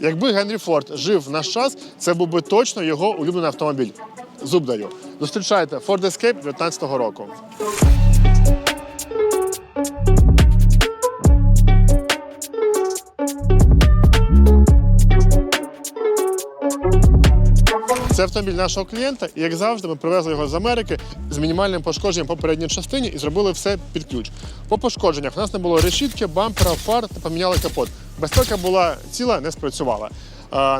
Якби Генрі Форд жив в наш час, це був би точно його улюблений автомобіль. Зуб даю. Зустрічайте Ford Escape 19-го року. Це автомобіль нашого клієнта, і як завжди, ми привезли його з Америки з мінімальним пошкодженням по передній частині і зробили все під ключ. По пошкодженнях у нас не було решітки, бампера, фар та поміняли капот. Безпека була ціла, не спрацювала.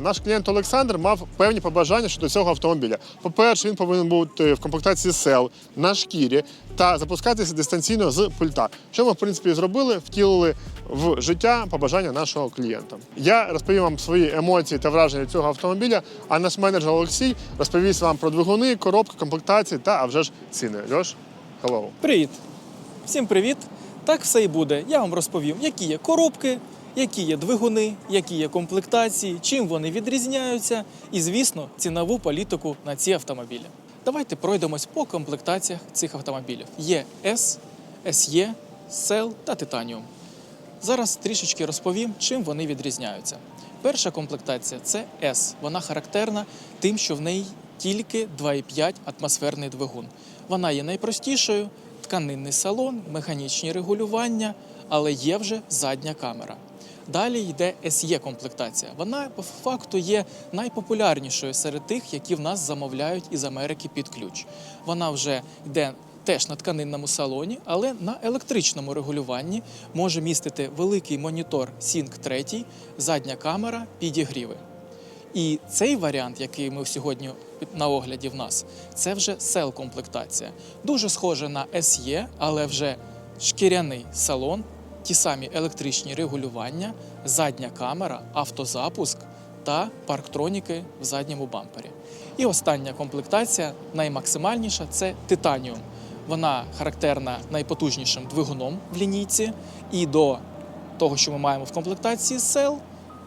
Наш клієнт Олександр мав певні побажання щодо цього автомобіля. По-перше, він повинен бути в комплектації сел на шкірі та запускатися дистанційно з пульта. Що ми, в принципі, зробили, втілили в життя побажання нашого клієнта. Я розповім вам свої емоції та враження цього автомобіля, а наш менеджер Олексій розповість вам про двигуни, коробки, комплектації та а вже ж ціни. Льош, hello. Привіт! Всім привіт! Так все і буде. Я вам розповім, які є коробки, які є двигуни, які є комплектації, чим вони відрізняються, і, звісно, цінову політику на ці автомобілі. Давайте пройдемось по комплектаціях цих автомобілів. Є S, SE, Cell та Titanium. Зараз трішечки розповім, чим вони відрізняються. Перша комплектація це S. Вона характерна тим, що в неї тільки 2,5 атмосферний двигун. Вона є найпростішою, тканинний салон, механічні регулювання, але є вже задня камера. Далі йде SE комплектація. Вона по факту є найпопулярнішою серед тих, які в нас замовляють із Америки під ключ. Вона вже йде теж на тканинному салоні, але на електричному регулюванні може містити великий монітор Sync 3, задня камера, підігріви. І цей варіант, який ми сьогодні на огляді в нас, це вже сел комплектація. Дуже схоже на SE, але вже шкіряний салон, ті самі електричні регулювання, задня камера, автозапуск та парктроніки в задньому бампері. І остання комплектація, наймаксимальніша, це титаніум. Вона характерна найпотужнішим двигуном в лінійці, і до того, що ми маємо в комплектації сел,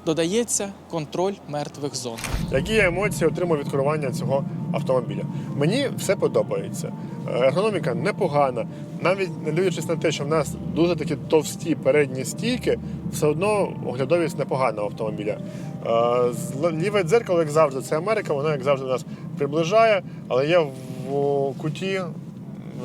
додається контроль мертвих зон. Які я емоції отримав від керування цього автомобіля? Мені все подобається. Ергономіка непогана. Навіть не дивлячись на те, що в нас дуже такі товсті передні стійки, все одно оглядовість непогана автомобіля. Е, Ліве дзеркало, як завжди, це Америка, воно як завжди нас приближає, але є в куті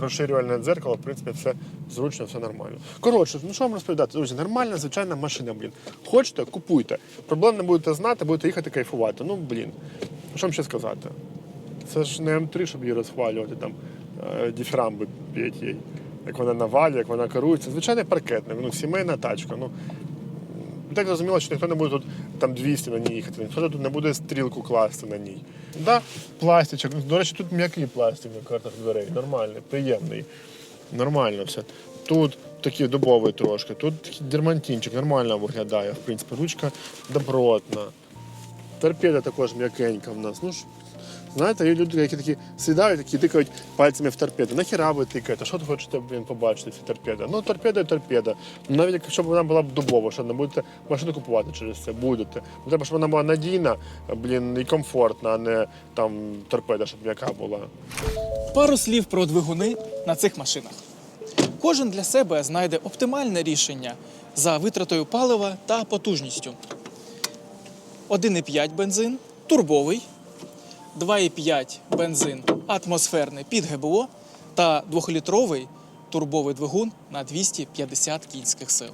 розширювальне дзеркало, в принципі, все зручно, все нормально. Коротше, ну що вам розповідати? Друзі, нормальна, звичайна машина, блін. Хочете, купуйте. Проблем не будете знати, будете їхати кайфувати. Ну, блін. Що вам ще сказати? Це ж не М3, щоб її розхвалювати, там е, діфрамби п'ять їй. Як вона на як вона керується. Звичайний паркетник, ну, сімейна тачка. Ну, так зрозуміло, що ніхто не буде тут там 200 на ній їхати, ніхто тут не буде стрілку класти на ній. Да, пластичок. Ну, До речі, тут м'який пластик на картах дверей, нормальний, приємний. Нормально все. Тут такий дубовий трошки, тут такий дермантинчик, нормально виглядає, в принципі, ручка добротна. Торпеда також м'якенька в нас. Ну, знаєте, є люди, які такі сідають, які тикають пальцями в торпеду. Нахіра ви тикаєте? Що ви хочете блін, побачити ці торпеда? Ну, торпеда і торпеда. Навіть якщо б вона була б дубова, що не будете машину купувати через це, будете. Ну, Треба, щоб вона була надійна, блін, і комфортна, а не там торпеда, щоб м'яка була. Пару слів про двигуни на цих машинах. Кожен для себе знайде оптимальне рішення за витратою палива та потужністю. 1,5 бензин, турбовий, 2,5 бензин атмосферний під ГБО та 2-літровий турбовий двигун на 250 кінських сил.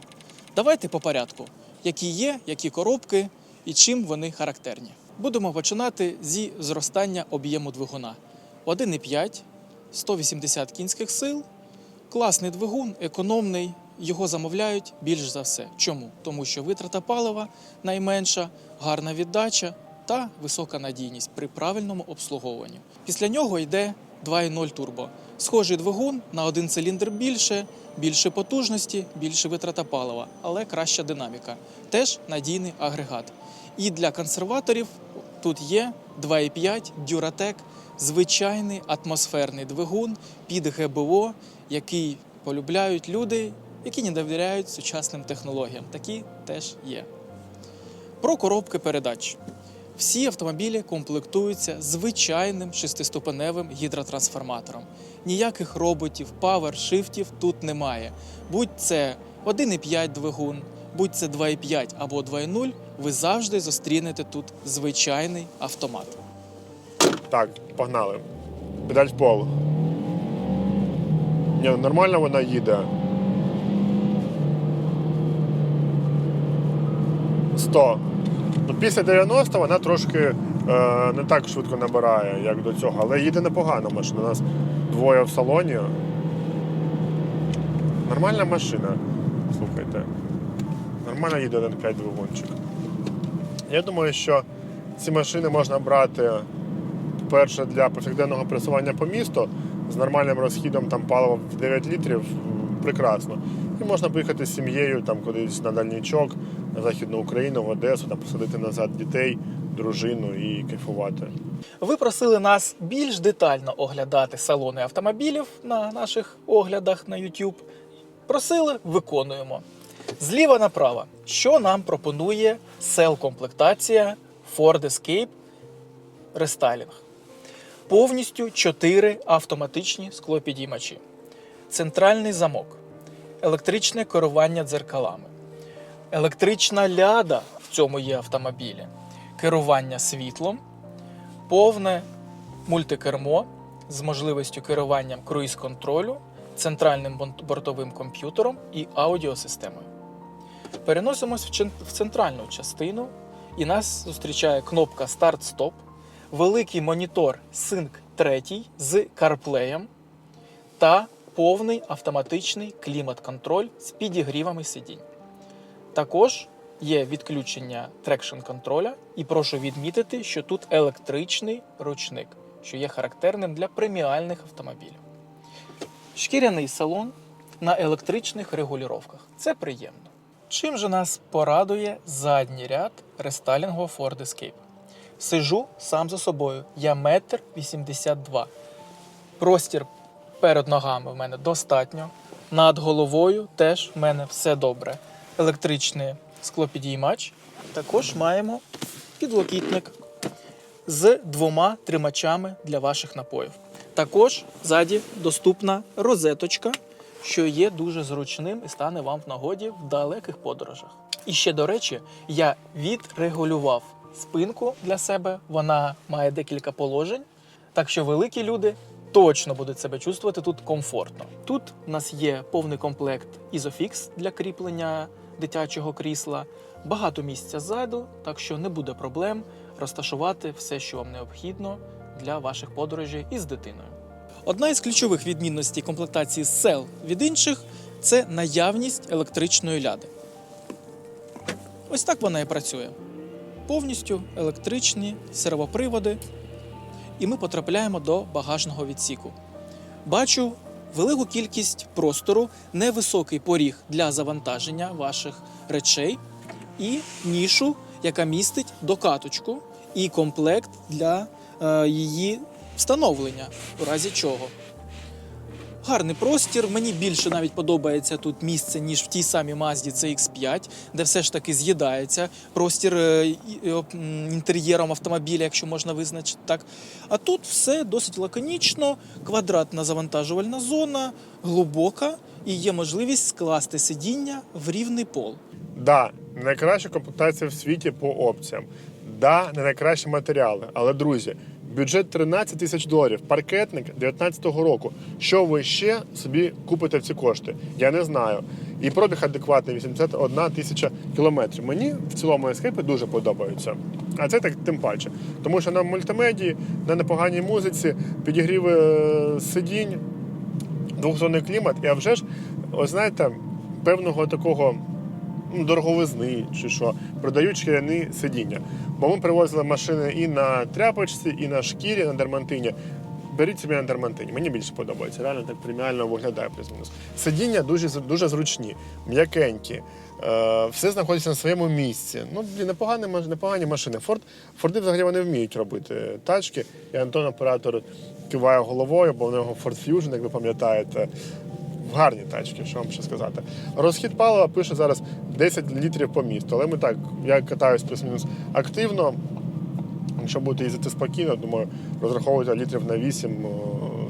Давайте по порядку, які є, які коробки і чим вони характерні. Будемо починати зі зростання об'єму двигуна. 1,5, 180 кінських сил, класний двигун, економний. Його замовляють більш за все. Чому? Тому що витрата палива найменша, гарна віддача та висока надійність при правильному обслуговуванні. Після нього йде 2.0 турбо. Схожий двигун на один циліндр більше, більше потужності, більше витрата палива, але краща динаміка. Теж надійний агрегат. І для консерваторів тут є 2.5 Duratec, звичайний атмосферний двигун під ГБО, який полюбляють люди, які не довіряють сучасним технологіям. Такі теж є. Про коробки передач. Всі автомобілі комплектуються звичайним шестиступеневим гідротрансформатором. Ніяких роботів, павер-шифтів тут немає. Будь це 1,5 двигун, будь це 2,5 або 2,0, ви завжди зустрінете тут звичайний автомат. Так, погнали. Педаль в пол. Ні, ну, нормально вона їде. 100. Ну, після 90 вона трошки е, не так швидко набирає, як до цього, але їде непогано машина. У нас двоє в салоні. Нормальна машина. Слухайте. Нормально їде 1.5 двигунчик. Я думаю, що ці машини можна брати перше для повсякденного пересування по місту з нормальним розхідом там палива в 9 літрів прекрасно. І можна поїхати з сім'єю там кудись на дальнічок, на Західну Україну, в Одесу, там посадити назад дітей, дружину і кайфувати. Ви просили нас більш детально оглядати салони автомобілів на наших оглядах на YouTube. Просили, виконуємо. Зліва направо, що нам пропонує сел-комплектація Ford Escape Restyling? Повністю 4 автоматичні склопідіймачі, центральний замок, електричне керування дзеркалами, електрична ляда в цьому є автомобілі, керування світлом, повне мультикермо з можливістю керування круїз-контролю, центральним бортовим комп'ютером і аудіосистемою. Переносимось в центральну частину, і нас зустрічає кнопка Старт-Стоп, великий монітор Sync 3 з CarPlay та повний автоматичний клімат-контроль з підігрівами сидінь. Також є відключення трекшн контроля, і прошу відмітити, що тут електричний ручник, що є характерним для преміальних автомобілів. Шкіряний салон на електричних регулювання. Це приємно. Чим же нас порадує задній ряд рестайлінгу Ford Escape? Сижу сам за собою. Я метр вісімдесят два. Простір перед ногами в мене достатньо. Над головою теж в мене все добре. Електричний склопідіймач. Також маємо підлокітник з двома тримачами для ваших напоїв. Також ззаді доступна розеточка, що є дуже зручним і стане вам в нагоді в далеких подорожах. І ще, до речі, я відрегулював спинку для себе. Вона має декілька положень, так що великі люди точно будуть себе чувствувати тут комфортно. Тут у нас є повний комплект Isofix для кріплення дитячого крісла, багато місця ззаду, так що не буде проблем розташувати все, що вам необхідно для ваших подорожей із дитиною. Одна із ключових відмінностей комплектації сел від інших це наявність електричної ляди. Ось так вона і працює. Повністю електричні сервоприводи, і ми потрапляємо до багажного відсіку. Бачу велику кількість простору, невисокий поріг для завантаження ваших речей і нішу, яка містить докаточку і комплект для е, її встановлення, у разі чого. Гарний простір. Мені більше навіть подобається тут місце, ніж в тій самій Mazda CX5, де все ж таки з'їдається простір е, м, інтер'єром автомобіля, якщо можна визначити так. А тут все досить лаконічно, квадратна завантажувальна зона, глибока, і є можливість скласти сидіння в рівний пол. Да, найкраща комплектація в світі по опціям. Да, не найкращі матеріали. Але, друзі, бюджет 13 тисяч доларів, паркетник 19-го року. Що ви ще собі купите в ці кошти? Я не знаю. І пробіг адекватний 81 тисяча кілометрів. Мені в цілому ескейпи дуже подобаються. А це так тим паче. Тому що на мультимедії, на непоганій музиці, підігріви е, сидінь, двохзонний клімат, і а вже ж, ось знаєте, певного такого дороговизни чи що, продають шкіряні сидіння. Бо ми привозили машини і на тряпочці, і на шкірі, на дермантині. Беріть собі на дермантині. Мені більше подобається. Реально так преміально виглядає плюс-мінус. Сидіння дуже, дуже зручні, м'якенькі. Е, все знаходиться на своєму місці. Ну, блін, непогані, непогані машини. Форд, Форди взагалі вони вміють робити тачки. І Антон оператор киває головою, бо в нього Ford Fusion, як ви пам'ятаєте, гарні тачки, що вам ще сказати. Розхід палива пише зараз 10 літрів по місту. Але ми так, я катаюсь плюс-мінус активно. Якщо будете їздити спокійно, думаю, розраховуйте літрів на 8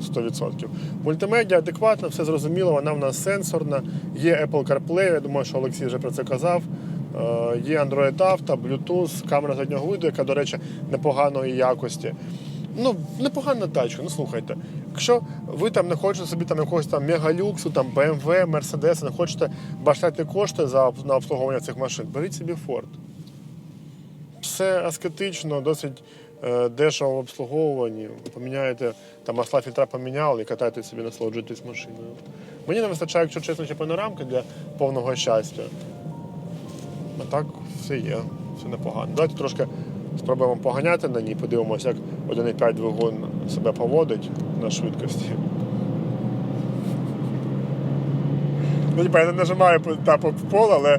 100%. Мультимедіа адекватна, все зрозуміло, вона в нас сенсорна. Є Apple CarPlay, я думаю, що Олексій вже про це казав. Е, Є Android Auto, Bluetooth, камера заднього виду, яка, до речі, непоганої якості. Ну, непогана тачка, ну слухайте. Якщо ви там не хочете собі там якогось там мегалюксу, там BMW, Mercedes, не хочете баштати кошти за на обслуговування цих машин, беріть собі Ford. Все аскетично, досить е, дешево в обслуговуванні. Поміняєте, там масла фільтра поміняли і катайте собі, насолоджуєтесь машиною. Мені не вистачає, якщо чесно, ще панорамки для повного щастя. А так все є, все непогано. Давайте трошки спробуємо поганяти на ній, подивимося, як 1,5 двигун себе поводить на швидкості. Ну, типа, я не нажимаю по- в пол, але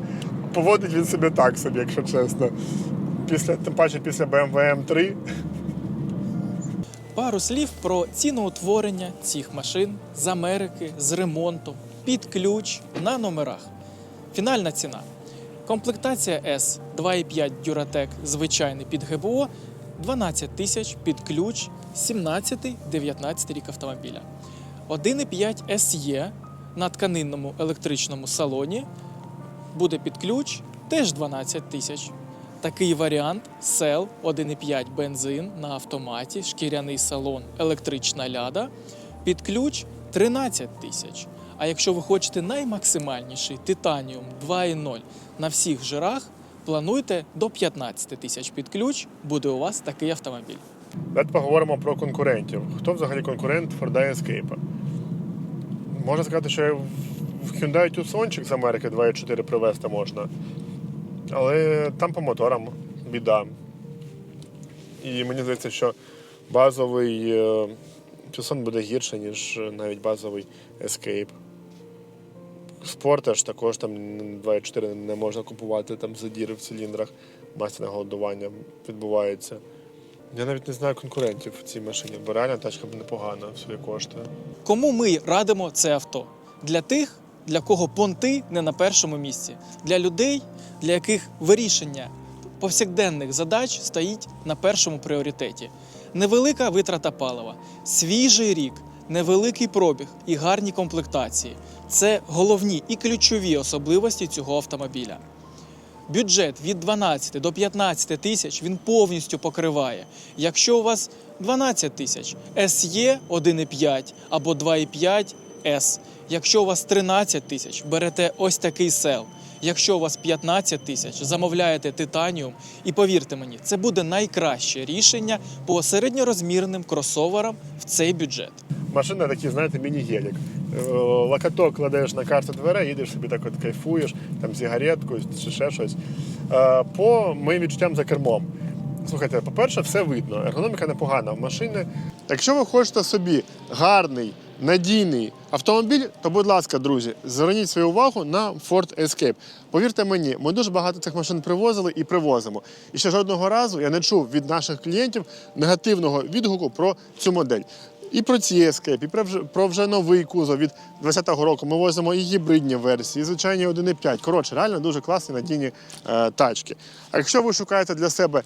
поводить він себе так собі, якщо чесно. Після, тим паче після BMW M3. Пару слів про ціноутворення цих машин з Америки, з ремонтом, під ключ на номерах. Фінальна ціна. Комплектація S 2,5 Duratec звичайний під ГБО 12 тисяч під ключ 17-19 рік автомобіля. 1,5 SE на тканинному електричному салоні буде під ключ теж 12 тисяч. Такий варіант сел 1,5 бензин на автоматі, шкіряний салон, електрична ляда. Під ключ 13 тисяч. А якщо ви хочете наймаксимальніший титаніум 2.0 на всіх жирах, плануйте до 15 тисяч під ключ, буде у вас такий автомобіль. Давайте поговоримо про конкурентів. Хто взагалі конкурент Ford Escape? Можна сказати, що в Hyundai Tucsonчик з Америки 2.4 привезти можна. Але там по моторам біда. І мені здається, що базовий е, Tucson буде гірше, ніж навіть базовий Escape. Спорт теж також там 2.4 не можна купувати, там задіри в циліндрах, масляне голодування відбувається. Я навіть не знаю конкурентів в цій машині, бо реально тачка непогана, свої коштує. Кому ми радимо це авто? Для тих, для кого понти не на першому місці, для людей, для яких вирішення повсякденних задач стоїть на першому пріоритеті. Невелика витрата палива, свіжий рік, невеликий пробіг і гарні комплектації це головні і ключові особливості цього автомобіля. Бюджет від 12 до 15 тисяч він повністю покриває. Якщо у вас 12 тисяч SE 1,5 або 2,5 S. Якщо у вас 13 тисяч, берете ось такий сел. Якщо у вас 15 тисяч, замовляєте титаніум. І повірте мені, це буде найкраще рішення по середньорозмірним кросоверам в цей бюджет. Машина такий, знаєте, міні-гелік. Е, Локоток кладеш на карту дверей, їдеш собі так от кайфуєш, там сигаретку чи ще щось. Е, По моїм відчуттям за кермом. Слухайте, по-перше, все видно. Ергономіка непогана в машини. Якщо ви хочете собі гарний, надійний автомобіль, то, будь ласка, друзі, зверніть свою увагу на Ford Escape. Повірте мені, ми дуже багато цих машин привозили і привозимо. І ще жодного разу я не чув від наших клієнтів негативного відгуку про цю модель. І про ці Escape, і про вже, про вже новий кузов від 2020 року. Ми возимо і гібридні версії, і звичайні 1.5. Коротше, реально дуже класні надійні е, тачки. А якщо ви шукаєте для себе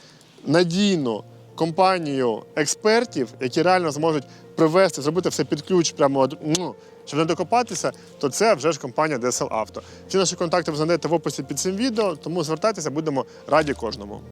надійну компанію експертів, які реально зможуть привести, зробити все під ключ, прямо ну, щоб не докопатися, то це вже ж компанія DSL Auto. Всі наші контакти ви знайдете в описі під цим відео, тому звертайтеся, будемо раді кожному.